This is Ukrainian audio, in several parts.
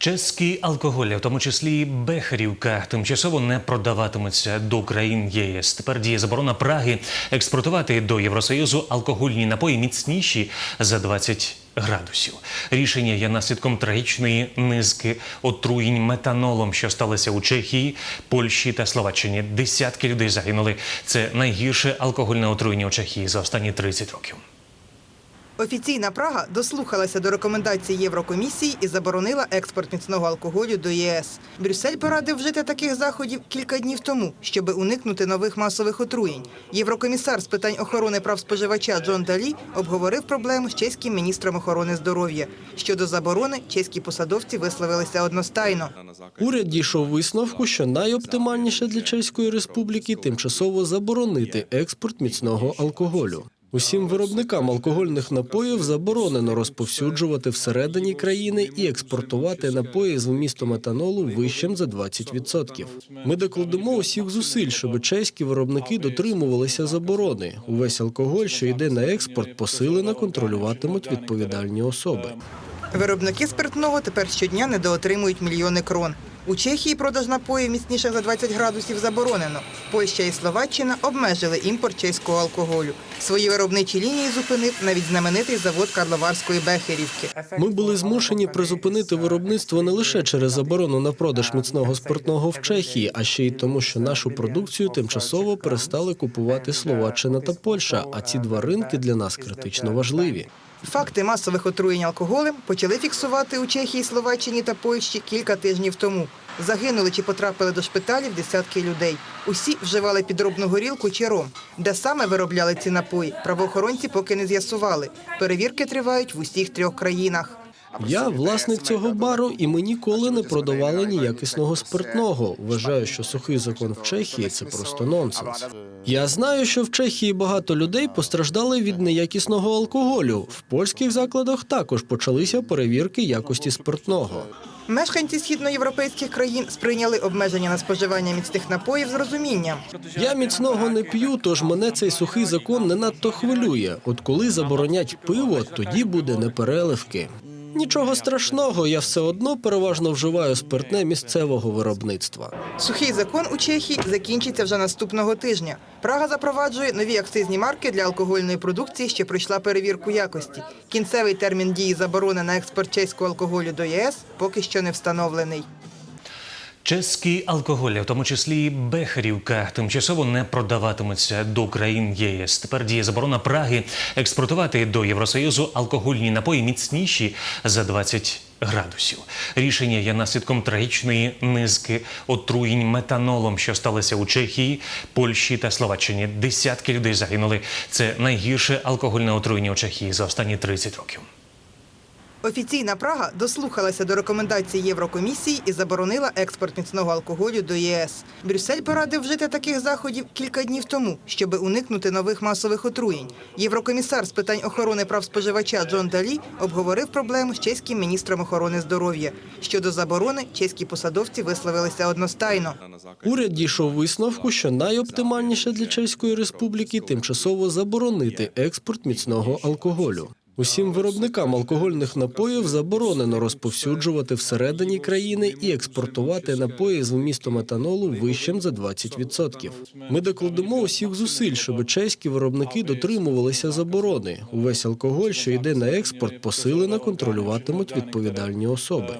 Чеський алкоголь, в тому числі Бехерівка, тимчасово не продаватимуться до країн ЄС. Тепер діє заборона Праги експортувати до Євросоюзу алкогольні напої міцніші за 20 градусів. Рішення є наслідком трагічної низки отруєнь метанолом, що сталося у Чехії, Польщі та Словаччині. Десятки людей загинули. Це найгірше алкогольне отруєння у Чехії за останні 30 років. Офіційна Прага дослухалася до рекомендацій Єврокомісії і заборонила експорт міцного алкоголю до ЄС. Брюссель порадив вжити таких заходів кілька днів тому, щоб уникнути нових масових отруєнь. Єврокомісар з питань охорони прав споживача Джон Далі обговорив проблему з чеським міністром охорони здоров'я. Щодо заборони, чеські посадовці висловилися одностайно. Уряд дійшов висновку, що найоптимальніше для Чеської республіки тимчасово заборонити експорт міцного алкоголю. Усім виробникам алкогольних напоїв заборонено розповсюджувати всередині країни і експортувати напої з вмістом етанолу вищим за 20%. Ми докладемо усіх зусиль, щоб чеські виробники дотримувалися заборони. Увесь алкоголь, що йде на експорт, посилено контролюватимуть відповідальні особи. Виробники спиртного тепер щодня недоотримують мільйони крон. У Чехії продаж напоїв міцніших за 20 градусів заборонено. Польща і Словаччина обмежили імпорт чеського алкоголю. Свої виробничі лінії зупинив навіть знаменитий завод Карловарської Бехерівки. Ми були змушені призупинити виробництво не лише через заборону на продаж міцного спиртного в Чехії, а ще й тому, що нашу продукцію тимчасово перестали купувати Словаччина та Польща. А ці два ринки для нас критично важливі. Факти масових отруєнь алкоголем почали фіксувати у Чехії, Словаччині та Польщі кілька тижнів тому. Загинули чи потрапили до шпиталів десятки людей. Усі вживали підробну горілку чи ром. Де саме виробляли ці напої, правоохоронці поки не з'ясували. Перевірки тривають в усіх трьох країнах. Я власник цього бару, і ми ніколи не продавали ніякісного спиртного. Вважаю, що сухий закон в Чехії це просто нонсенс. Я знаю, що в Чехії багато людей постраждали від неякісного алкоголю. В польських закладах також почалися перевірки якості спиртного. Мешканці східноєвропейських країн сприйняли обмеження на споживання міцних напоїв з розумінням. Я міцного не п'ю, тож мене цей сухий закон не надто хвилює. От коли заборонять пиво, тоді буде непереливки. Нічого страшного, я все одно переважно вживаю спиртне місцевого виробництва. Сухий закон у Чехії закінчиться вже наступного тижня. Прага запроваджує нові акцизні марки для алкогольної продукції, що пройшла перевірку якості. Кінцевий термін дії заборони на експорт чеського алкоголю до ЄС поки що не встановлений. Чеський алкоголь, в тому числі Бехерівка, тимчасово не продаватимуться до країн ЄС. Тепер діє заборона Праги експортувати до Євросоюзу алкогольні напої міцніші за 20 градусів. Рішення є наслідком трагічної низки отруєнь метанолом, що сталося у Чехії, Польщі та Словаччині. Десятки людей загинули. Це найгірше алкогольне отруєння у Чехії за останні 30 років. Офіційна Прага дослухалася до рекомендацій Єврокомісії і заборонила експорт міцного алкоголю до ЄС. Брюссель порадив вжити таких заходів кілька днів тому, щоб уникнути нових масових отруєнь. Єврокомісар з питань охорони прав споживача Джон Далі обговорив проблему з чеським міністром охорони здоров'я. Щодо заборони, чеські посадовці висловилися одностайно. Уряд дійшов висновку, що найоптимальніше для Чеської республіки тимчасово заборонити експорт міцного алкоголю. Усім виробникам алкогольних напоїв заборонено розповсюджувати всередині країни і експортувати напої з вмістом етанолу вищим за 20%. Ми докладемо усіх зусиль, щоб чеські виробники дотримувалися заборони. Увесь алкоголь, що йде на експорт, посилено контролюватимуть відповідальні особи.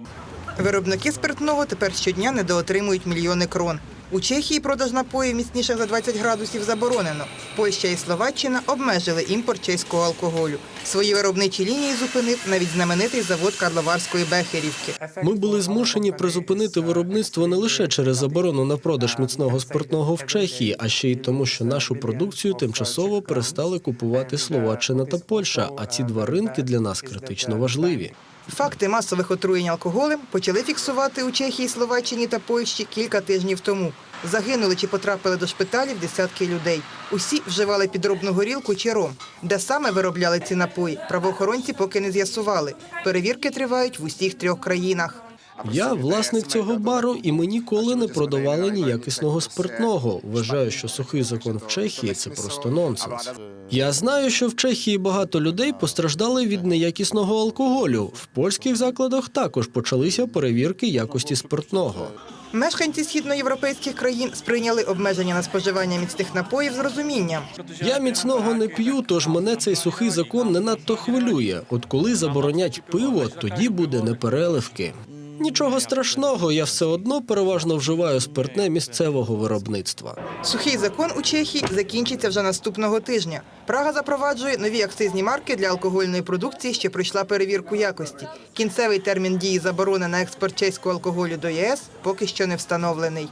Виробники спиртного тепер щодня недоотримують мільйони крон. У Чехії продаж напоїв міцніших за 20 градусів заборонено. Польща і Словаччина обмежили імпорт чеського алкоголю. Свої виробничі лінії зупинив навіть знаменитий завод Карловарської Бехерівки. Ми були змушені призупинити виробництво не лише через заборону на продаж міцного спиртного в Чехії, а ще й тому, що нашу продукцію тимчасово перестали купувати Словаччина та Польща. А ці два ринки для нас критично важливі. Факти масових отруєнь алкоголем почали фіксувати у Чехії, Словаччині та Польщі кілька тижнів тому. Загинули чи потрапили до шпиталів десятки людей. Усі вживали підробну горілку чи ром. Де саме виробляли ці напої, правоохоронці поки не з'ясували. Перевірки тривають в усіх трьох країнах. Я власник цього бару, і ми ніколи не продавали ніякісного спиртного. Вважаю, що сухий закон в Чехії це просто нонсенс. Я знаю, що в Чехії багато людей постраждали від неякісного алкоголю. В польських закладах також почалися перевірки якості спиртного. Мешканці східноєвропейських країн сприйняли обмеження на споживання міцних напоїв з розумінням. Я міцного не п'ю, тож мене цей сухий закон не надто хвилює. От коли заборонять пиво, тоді буде непереливки. Нічого страшного, я все одно переважно вживаю спиртне місцевого виробництва. Сухий закон у Чехії закінчиться вже наступного тижня. Прага запроваджує нові акцизні марки для алкогольної продукції, що пройшла перевірку якості. Кінцевий термін дії заборони на експорт чеського алкоголю до ЄС поки що не встановлений.